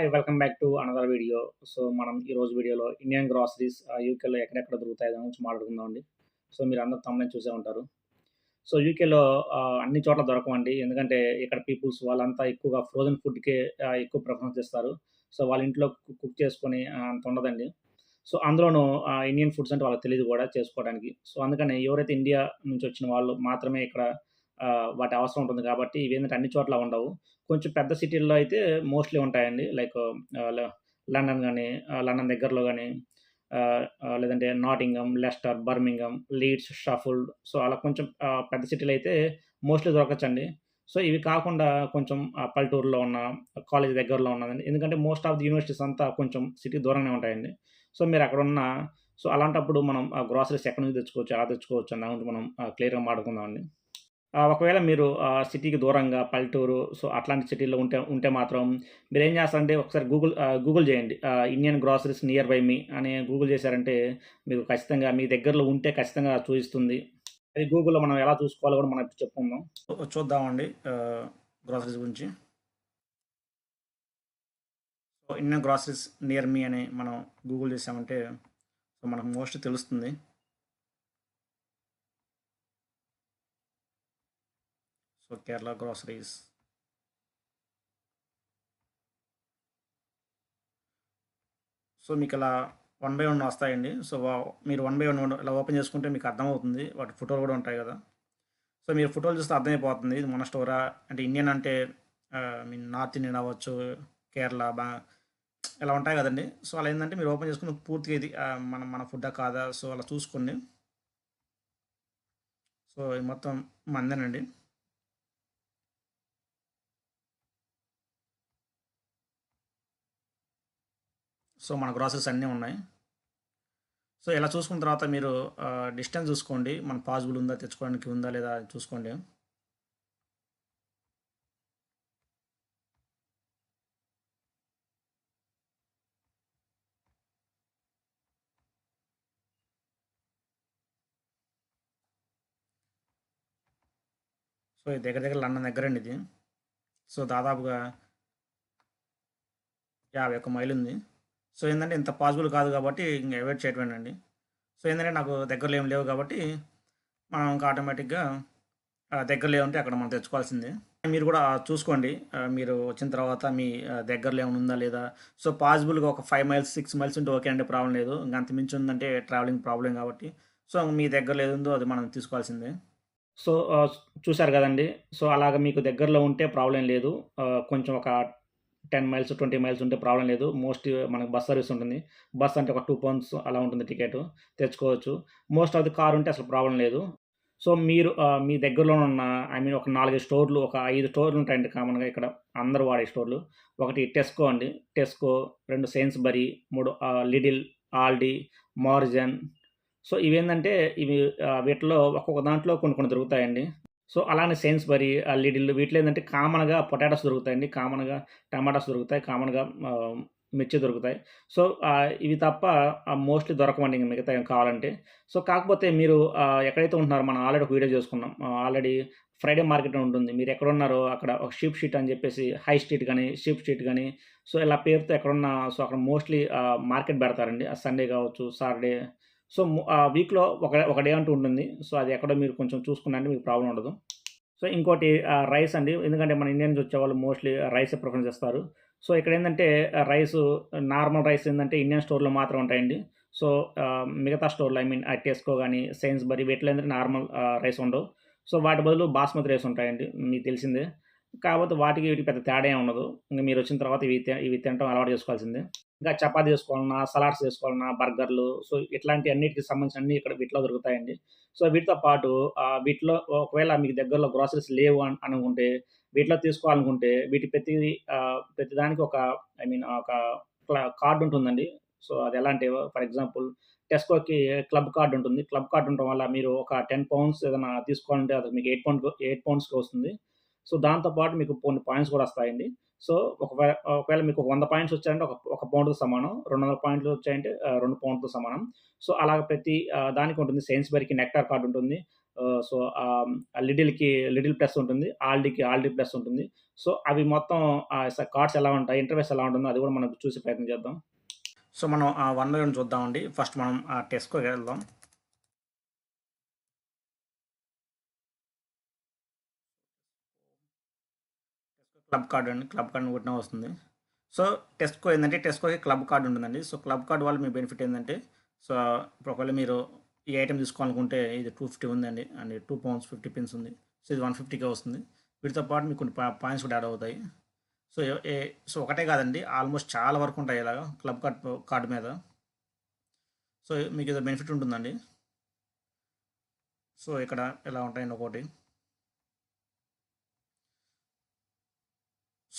Hi welcome back to another video so మనం ఈ రోజు వీడియోలో ఇండియన్ గ్రాసరీస్ యూకేలో ఎక్కడెక్కడ దొరుకుతాయి దాని గురించి మాట్లాడుకుందామండి సో మీరు అందరూ తమ్ముని చూసే ఉంటారు. సో యూకేలో అన్ని చోట్ల దొరకవండి. ఎందుకంటే ఇక్కడ పీపుల్స్ వాళ్ళంతా ఎక్కువగా ఫ్రోజన్ ఫుడ్కే ఎక్కువ ప్రిఫరెన్స్ ఇస్తారు సో వాళ్ళ ఇంట్లో కుక్ చేసుకొని అంత ఉండదండి. సో అందులోనూ ఆ, ఇండియన్ ఫుడ్స్ అంటే వాళ్ళకి తెలియదు కూడా చేసుకోవడానికి. సో అందుకని ఎవరైతే ఇండియా నుంచి వచ్చిన వాళ్ళు మాత్రమే ఇక్కడ వాటి అవసరం ఉంటుంది కాబట్టి ఇవి ఏంటంటే అన్ని చోట్ల ఉండవు. కొంచెం పెద్ద సిటీల్లో అయితే మోస్ట్లీ ఉంటాయండి. లైక్ లండన్ కానీ లండన్ దగ్గరలో కానీ లేదంటే Nottingham Leicester Birmingham Leeds Sheffield. So అలా కొంచెం పెద్ద సిటీలు అయితే మోస్ట్లీ దొరకచ్చండి. సో ఇవి కాకుండా కొంచెం ఆ, పల్లెటూరులో ఉన్న కాలేజ్ దగ్గరలో ఉన్నదండి. ఎందుకంటే మోస్ట్ ఆఫ్ ది యూనివర్సిటీస్ అంతా కొంచెం సిటీ దూరంగానే ఉంటాయండి. సో మీరు అక్కడ ఉన్న సో అలాంటప్పుడు మనం ఆ గ్రాసరీస్ ఎక్కడి నుంచి తెచ్చుకోవచ్చు ఎలా తెచ్చుకోవచ్చు అన్న మనం క్లియర్గా మాట్లాడుకుందామండి. ఒకవేళ మీరు సిటీకి దూరంగా పల్లెటూరు సో అట్లాంటి సిటీలో ఉంటే ఉంటే మాత్రం మీరు ఏం చేస్తారంటే ఒకసారి గూగుల్ గూగుల్ చేయండి. Indian groceries near by me అని గూగుల్ చేశారంటే మీకు ఖచ్చితంగా మీ దగ్గరలో ఉంటే ఖచ్చితంగా చూపిస్తుంది. అది గూగుల్లో మనం ఎలా చూసుకోవాలో కూడా మనం ఇప్పుడు చెప్పుకుందాం. చూద్దామండి గ్రాసరీస్ గురించి. So Indian groceries near me అని మనం గూగుల్ చేసామంటే సో మనకు మోస్ట్ తెలుస్తుంది. So Kerala groceries. సో మీకు ఇలా వన్ బై వన్ వస్తాయండి. సో మీరు వన్ బై వన్ ఇలా ఓపెన్ చేసుకుంటే మీకు అర్థమవుతుంది. వాటి ఫోటోలు కూడా ఉంటాయి కదా. సో మీరు ఫోటోలు చూస్తే అర్థమైపోతుంది. ఇది మన స్టోరా? అంటే ఇండియన్ అంటే మీన్ నార్త్ ఇండియన్ అవ్వచ్చు కేరళ బా ఇలా ఉంటాయి కదండి. సో అలా ఏంటంటే మీరు ఓపెన్ చేసుకుని పూర్తిగా ఇది మన మన ఫుడ్డా కాదా? సో అలా చూసుకోండి. సో ఇది మొత్తం మందేనండి. సో మన గ్రాసెస్ అన్నీ ఉన్నాయి. సో ఇలా చూసుకున్న తర్వాత మీరు డిస్టెన్స్ చూసుకోండి. మన పాసిబుల్ ఉందా తెచ్చుకోవడానికి ఉందా లేదా చూసుకోండి. సో ఇది దగ్గర దగ్గర లండన్ దగ్గరండి ఇది. సో దాదాపుగా యాభై ఒక్క మైలు ఉంది సో ఏంటంటే ఇంత పాసిబుల్ కాదు కాబట్టి ఇంకా అవాయిడ్ చేయటమేనండి సో ఏంటంటే నాకు దగ్గరలో ఏం లేవు కాబట్టి మనం ఇంకా ఆటోమేటిక్గా దగ్గరలో ఏముంటే అక్కడ మనం తెచ్చుకోవాల్సిందే. మీరు కూడా చూసుకోండి. మీరు వచ్చిన తర్వాత మీ దగ్గరలో ఏమైనా ఉందా లేదా? సో పాసిబుల్గా ఒక ఫైవ్ మైల్స్ సిక్స్ మైల్స్ ఉంటే ఓకే అండి ప్రాబ్లం లేదు. ఇంకా అంత మించి ఉందంటే ట్రావెలింగ్ ప్రాబ్లం కాబట్టి. సో మీ దగ్గరలో ఏది ఉందో అది మనం తీసుకోవాల్సిందే. సో చూసారు కదండి. సో అలాగ మీకు దగ్గరలో ఉంటే ప్రాబ్లం లేదు. కొంచెం ఒక టెన్ మైల్స్ ట్వంటీ మైల్స్ ఉంటే ప్రాబ్లం లేదు. మోస్ట్ మనకు బస్ సర్వీస్ ఉంటుంది. బస్ అంటే ఒక టూ పౌండ్స్ అలా ఉంటుంది టికెట్. తెచ్చుకోవచ్చు. మోస్ట్ ఆఫ్ ది కార్ ఉంటే అసలు ప్రాబ్లం లేదు. సో మీరు మీ దగ్గరలో ఉన్న ఐ మీన్ ఒక నాలుగైదు స్టోర్లు ఒక ఐదు స్టోర్లు ఉంటాయండి కామన్గా ఇక్కడ. అందరూ వాడే స్టోర్లు. ఒకటి టెస్కో అండి. టెస్కో రెండు సెయిన్స్బరీ మూడు లిడిల్ ఆల్డీ మార్జన్. సో ఇవేంటంటే ఇవి వీటిలో ఒక్కొక్క దాంట్లో కొన్ని కొన్ని దొరుకుతాయండి. సో అలానే సైన్స్ బరి లిడిల్ వీటిలో ఏంటంటే కామన్గా పొటాటోస్ దొరుకుతాయండి. కామన్గా టమాటాస్ దొరుకుతాయి కామన్గా మిర్చి దొరుకుతాయి. సో ఇవి తప్ప మోస్ట్లీ దొరకమండి ఇంక మిగతా కావాలంటే. సో కాకపోతే మీరు ఎక్కడైతే ఉంటున్నారో మనం ఆల్రెడీ ఒక వీడియో చేసుకున్నాం. ఆల్రెడీ ఫ్రైడే మార్కెట్ ఉంటుంది. మీరు ఎక్కడ ఉన్నారో అక్కడ ఒక షీప్ షీట్ అని చెప్పేసి హై స్ట్రీట్ కానీ షీప్ స్ట్రీట్ కానీ సో ఇలా పేరుతో ఎక్కడున్నా సో అక్కడ మోస్ట్లీ మార్కెట్ పెడతారండి. సండే కావచ్చు సాటర్డే సో వీక్లో ఒక ఒక డే అంటూ ఉంటుంది. సో అది ఎక్కడో మీరు కొంచెం చూసుకున్నంటే మీకు ప్రాబ్లం ఉండదు. సో ఇంకోటి రైస్ అండి. ఎందుకంటే మన ఇండియన్స్ వచ్చేవాళ్ళు మోస్ట్లీ రైస్ ప్రిఫరెన్స్ చేస్తారు. సో ఇక్కడ ఏంటంటే రైస్ నార్మల్ రైస్ ఏంటంటే ఇండియన్ స్టోర్లో మాత్రం ఉంటాయండి. సో మిగతా స్టోర్లు ఐ మీన్ టెస్కో కానీ సైన్స్ బరీ వీటిలో ఏంటంటే నార్మల్ రైస్ ఉండవు. సో వాటి బదులు బాస్మతి రైస్ ఉంటాయండి మీకు తెలిసిందే. కాకపోతే వాటికి వీటికి పెద్ద తేడా ఏం ఉండదు. ఇంకా మీరు వచ్చిన తర్వాత ఇవి ఇవి తినడం అలవాటు చేసుకోవాల్సిందే. ఇంకా చపాతీ చేసుకోవాలన్నా సలాడ్స్ చేసుకోవాలన్నా బర్గర్లు సో ఇట్లాంటి అన్నిటికి సంబంధించిన అన్ని ఇక్కడ వీటిలో దొరుకుతాయండి. సో వీటితో పాటు వీటిలో ఒకవేళ మీకు దగ్గరలో గ్రాసరీస్ లేవు అని అనుకుంటే వీటిలో తీసుకోవాలనుకుంటే వీటి ప్రతి ప్రతి దానికి ఒక ఐ మీన్ ఒక కార్డు ఉంటుందండి. సో అది ఎలా అంటే ఫర్ ఎగ్జాంపుల్ టెస్కోకి క్లబ్ కార్డు ఉంటుంది. క్లబ్ కార్డ్ ఉండటం వల్ల మీరు ఒక టెన్ పౌండ్స్ ఏదైనా తీసుకోవాలంటే అది మీకు ఎయిట్ పౌండ్ ఎయిట్ పౌండ్స్కి వస్తుంది. సో దాంతోపాటు మీకు కొన్ని పాయింట్స్ కూడా వస్తాయండి. సో ఒకవేళ ఒకవేళ మీకు వంద పాయింట్స్ వచ్చాయంటే ఒక ఒక పౌండ్తో సమానం రెండు వందల పాయింట్లు వచ్చాయంటే రెండు పౌండ్తో సమానం సో అలాగ ప్రతి దానికి ఉంటుంది సెయిన్స్బరీకి నెక్టార్ కార్డు ఉంటుంది సో, లిడిల్కి లిడిల్ ప్లస్ ఉంటుంది. ఆల్డీకి ఆల్డీ ప్లస్ ఉంటుంది. సో, అవి మొత్తం స కార్డ్స్ ఎలా ఉంటాయి, ఇంటర్వ్యూస్ ఎలా ఉంటుందో అది కూడా మనం చూసే ప్రయత్నం చేద్దాం. సో, మనం వన్ బై వన్ చూద్దామండి. ఫస్ట్ మనం టెస్కోకి వెళ్దాం. క్లబ్ కార్డ్ అండి. క్లబ్ కార్డు కొట్టినా వస్తుంది. సో, టెస్ట్కో ఏంటంటే టెస్ట్కోకి క్లబ్ కార్డ్ ఉంటుందండి. సో, క్లబ్ కార్డ్ వల్ల మీ బెనిఫిట్ ఏంటంటే సో, ఇప్పుడు ఒకవేళ మీరు ఈ ఐటెం తీసుకోవాలనుకుంటే ఇది 250 ఉందండి. అండ్ టూ పౌండ్స్ 50 పిన్స్ ఉంది. సో, ఇది 150కే వస్తుంది. వీటితో పాటు మీకు కొన్ని పాయింట్స్ కూడా యాడ్ అవుతాయి. సో, ఏ సో, ఒకటే కాదండి. ఆల్మోస్ట్ చాలా వరకు ఉంటాయి ఇలాగా క్లబ్ కార్డ్ కార్డు మీద. సో, మీకు ఏదో బెనిఫిట్ ఉంటుందండి. సో, ఇక్కడ ఇలా ఉంటాయండి ఒకటి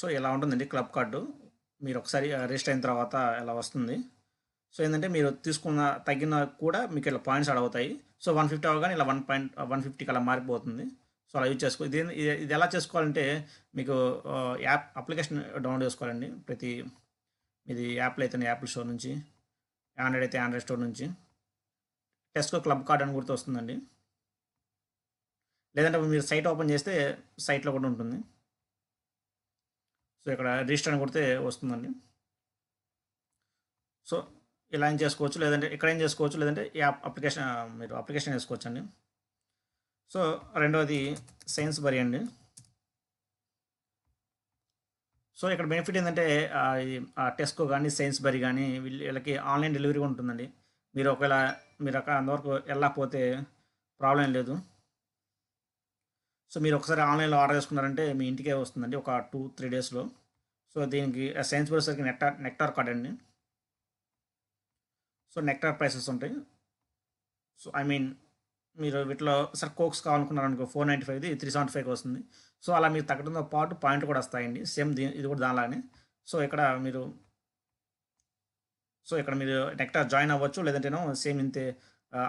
సో, ఇలా ఉంటుందండి క్లబ్ కార్డు. మీరు ఒకసారి రిజిస్టర్ అయిన తర్వాత ఇలా వస్తుంది. సో, ఏంటంటే మీరు తీసుకున్న తగ్గిన కూడా మీకు ఇలా పాయింట్స్ యాడ్ అవుతాయి. సో, 150 అవ్వగానే ఇలా వన్ పాయింట్ 150కి అలా మారిపోతుంది. సో, అలా యూజ్ చేసుకో ఇది ఇది ఎలా చేసుకోవాలంటే మీకు యాప్ అప్లికేషన్ డౌన్లోడ్ చేసుకోవాలండి. ప్రతి ఇది యాప్‌లో అయితే యాపిల్ స్టోర్ నుంచి, ఆండ్రాయిడ్ అయితే ఆండ్రాయిడ్ స్టోర్ నుంచి. టెస్కో క్లబ్ కార్డ్ అని గుర్తు వస్తుందండి. లేదంటే మీరు సైట్ ఓపెన్ చేస్తే సైట్‌లో కూడా ఉంటుంది. సో, ఇక్కడ రిజిస్టర్ అని కొడితే వస్తుందండి. సో, ఇలా ఏం చేసుకోవచ్చు. లేదంటే ఇక్కడ ఏం చేసుకోవచ్చు. లేదంటే యాప్ అప్లికేషన్ మీరు అప్లికేషన్ చేసుకోవచ్చండి. సో, రెండవది సైన్స్ బరి అండి. సో, ఇక్కడ బెనిఫిట్ ఏంటంటే ఆ ఈ కానీ టెస్కో గాని, కానీ వీళ్ళు వీళ్ళకి ఆన్‌లైన్ డెలివరీ ఉంటుందండి. మీరు ఒకవేళ మీరు అక్కడ అంతవరకు వెళ్ళకపోతే ప్రాబ్లమ్ ఏం లేదు. సో, మీరు ఒకసారి ఆన్‌లైన్‌లో ఆర్డర్ చేసుకున్నారంటే మీ ఇంటికే వస్తుందండి. ఒక 2, 3 డేస్‌లో. సో, దీనికి సైన్స్ వచ్చేసరికి నెక్టార్ నెక్టార్ కార్డ్ అండి. సో, నెక్టార్ ప్రైసెస్ ఉంటాయి. సో, ఐ మీన్ మీరు వీటిలో సార్ కోక్స్ కావాలనుకున్నారనుకో 495ది 375కి వస్తుంది. సో, అలా మీకు తగ్గడంతో పాటు పాయింట్ కూడా వస్తాయండి. సేమ్ దీ ఇది కూడా దానిలాగానే. సో, ఇక్కడ మీరు సో, ఇక్కడ మీరు నెక్టార్ జాయిన్ అవ్వచ్చు. లేదంటేనో సేమ్ ఇంతే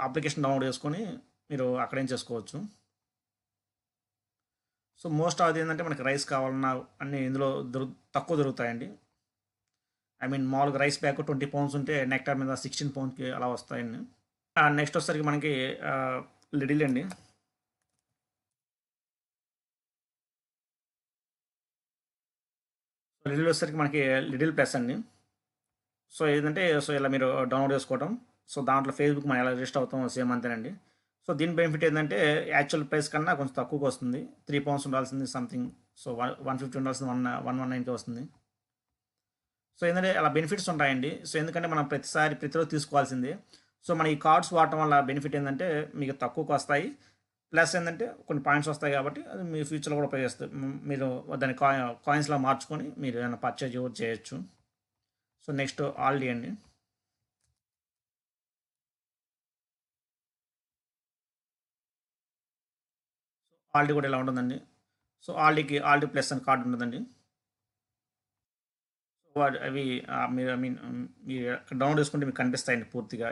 అప్లికేషన్ డౌన్లోడ్ చేసుకొని మీరు అక్కడేం చేసుకోవచ్చు. సో, మోస్ట్ ఆఫ్ ఏంటంటే మనకి రైస్ కావాలన్నా అన్నీ ఇందులో దొరు తక్కువ దొరుకుతాయండి. ఐ మీన్ మామూలుగా రైస్ బ్యాగ్ 20 పౌండ్స్ ఉంటే నెక్టార్ మీద 16 పౌండ్స్‌కి అలా వస్తాయండి. నెక్స్ట్ వచ్చేసరికి మనకి లిడిల్ అండి. లిడిల్ వచ్చేసరికి మనకి లిడిల్ ప్లస్ అండి. సో, ఏంటంటే సో, ఇలా మీరు డౌన్లోడ్ చేసుకోవటం. సో, దాంట్లో ఫేస్‌బుక్ మనం ఎలా రిజిస్టర్ అవుతామో సేమ్ అంతేనండి. సో, దీని బెనిఫిట్ ఏంటంటే యాక్చువల్ ప్రైస్ కన్నా కొంచెం తక్కువకి వస్తుంది. త్రీ పౌండ్స్ ఉండాల్సింది సంథింగ్ సో, వన్ 150 ఉండాల్సింది వన్ 119కే వస్తుంది. సో, ఏంటంటే అలా బెనిఫిట్స్ ఉంటాయండి. సో, ఎందుకంటే మనం ప్రతిసారి ప్రతిరోజు తీసుకోవాల్సిందే. సో, మన ఈ కార్డ్స్ వాడటం వల్ల బెనిఫిట్ ఏంటంటే మీకు తక్కువకి వస్తాయి. ప్లస్ ఏంటంటే కొన్ని పాయింట్స్ వస్తాయి కాబట్టి అది మీ ఫ్యూచర్‌లో కూడా ఉపయోగిస్తాయి. మీరు దాన్ని కాయి మార్చుకొని మీరు ఏమైనా పర్చేజ్ కూడా చేయొచ్చు. సో, నెక్స్ట్ ఆల్డీ అండి. ఆల్డీ కూడా ఇలా ఉంటుందండి. సో, ఆల్డీకి ఆల్డీ ప్లస్ అని కార్డు ఉంటుందండి. వాడు అవి మీరు ఐ మీన్ మీరు డౌన్లోడ్ చేసుకుంటే మీకు కనిపిస్తాయండి పూర్తిగా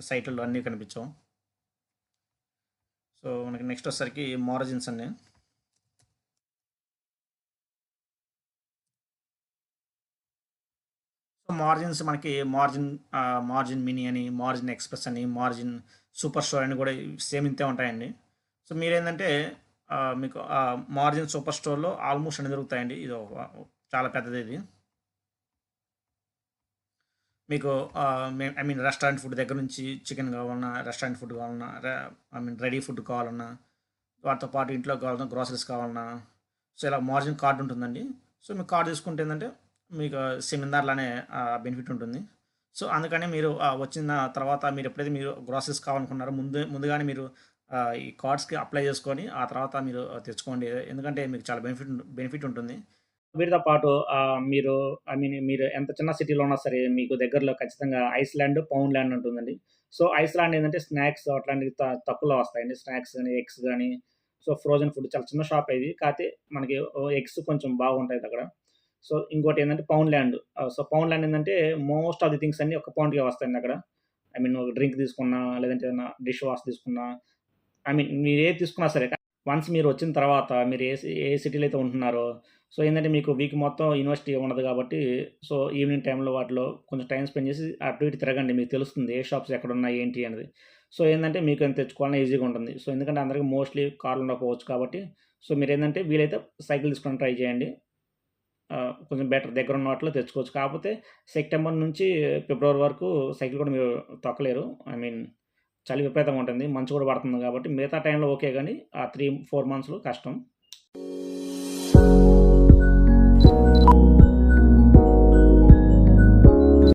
సైట్లలో అన్నీ కనిపించవు. సో, మనకి నెక్స్ట్ వచ్చేసరికి మారజిన్స్ అండి. సో, మార్జిన్స్ మనకి మార్జిన్ మార్జిన్ మినీ అని, మార్జిన్ ఎక్స్‌ప్రెస్ అని, మార్జిన్ సూపర్ స్టోర్ అని కూడా సేమ్ ఇంతే ఉంటాయండి. సో, మీరేంటంటే మీకు మార్జిన్ సూపర్ స్టోర్‌లో ఆల్మోస్ట్ అన్ని దొరుకుతాయండి. ఇది చాలా పెద్దది ఇది. మీకు ఐ మీన్ రెస్టారెంట్ ఫుడ్ దగ్గర నుంచి చికెన్ కావాలన్నా, రెస్టారెంట్ ఫుడ్ కావాలన్నా, ఐ మీన్ రెడీ ఫుడ్ కావాలన్నా, వాటితో పాటు ఇంట్లో కావాలన్నా, గ్రోసరీస్ కావాలన్నా, సో, ఇలా మార్జిన్ కార్డ్ ఉంటుందండి. సో, మీకు కార్డ్ తీసుకుంటే ఏంటంటే మీకు సెమినార్లనే బెనిఫిట్ ఉంటుంది. సో, అందుకని మీరు వచ్చిన తర్వాత మీరు ఎప్పుడైతే మీరు గ్రోసరీస్ కావాలనుకున్నారో ముందు ముందుగానే మీరు ఈ కార్డ్స్‌కి అప్లై చేసుకొని ఆ తర్వాత మీరు తెచ్చుకోండి. ఎందుకంటే మీకు చాలా బెనిఫిట్ బెనిఫిట్ ఉంటుంది. వీటితో పాటు మీరు ఐ మీన్ మీరు ఎంత చిన్న సిటీలో ఉన్నా సరే మీకు దగ్గరలో ఖచ్చితంగా ఐస్‌లాండ్, పౌండ్‌లాండ్ ఉంటుందండి. సో, ఐస్‌లాండ్ ఏందంటే స్నాక్స్ అట్లాంటివి త తక్కువలో వస్తాయండి. స్నాక్స్ కానీ ఎగ్స్ కానీ సో, ఫ్రోజన్ ఫుడ్ చాలా చిన్న షాప్ ఇది. కాతే మనకి ఓ ఎగ్స్ కొంచెం బాగుంటాయి అక్కడ. సో, ఇంకోటి ఏంటంటే పౌండ్‌లాండ్. ల్యాండ్ సో, పౌండ్‌లాండ్ ఏంటంటే మోస్ట్ ఆఫ్ ది థింగ్స్ అన్నీ ఒక పౌండ్‌కే వస్తాయండి అక్కడ. ఐ మీన్ ఒక డ్రింక్ తీసుకున్నా, లేదంటే ఏదైనా డిష్ వాష్ తీసుకున్నా, ఐ మీన్ మీరు ఏది తీసుకున్నా సరే వన్స్ మీరు వచ్చిన తర్వాత మీరు ఏ ఏ సిటీలో అయితే ఉంటున్నారో సో, ఏంటంటే మీకు వీక్ మొత్తం యూనివర్సిటీ ఉండదు కాబట్టి సో, ఈవినింగ్ టైంలో వాటిలో కొంచెం టైం స్పెండ్ చేసి అటు ఇటు తిరగండి. మీకు తెలుస్తుంది ఏ షాప్స్ ఎక్కడ ఉన్నాయి ఏంటి అనేది. సో ఏందంటే ఎంత తెచ్చుకోవాలన్నా ఈజీగా ఉంటుంది. సో ఎందుకంటే అందరికీ మోస్ట్‌లీ కార్లు ఉండకపోవచ్చు కాబట్టి, సో మీరు ఏంటంటే వీలైతే సైకిల్ తీసుకొని ట్రై చేయండి. కొంచెం బెటర్ దగ్గర ఉన్న వాటిలో తెచ్చుకోవచ్చు. కాకపోతే సెప్టెంబర్ నుంచి ఫిబ్రవరి వరకు సైకిల్ కూడా మీరు తొక్కలేరు. ఐ మీన్ చలి విపరీతంగా ఉంటుంది. మంచు కూడా పడుతుంది కాబట్టి మిగతా టైంలో ఓకే కానీ ఆ 3, 4 మంత్స్‌లో కష్టం.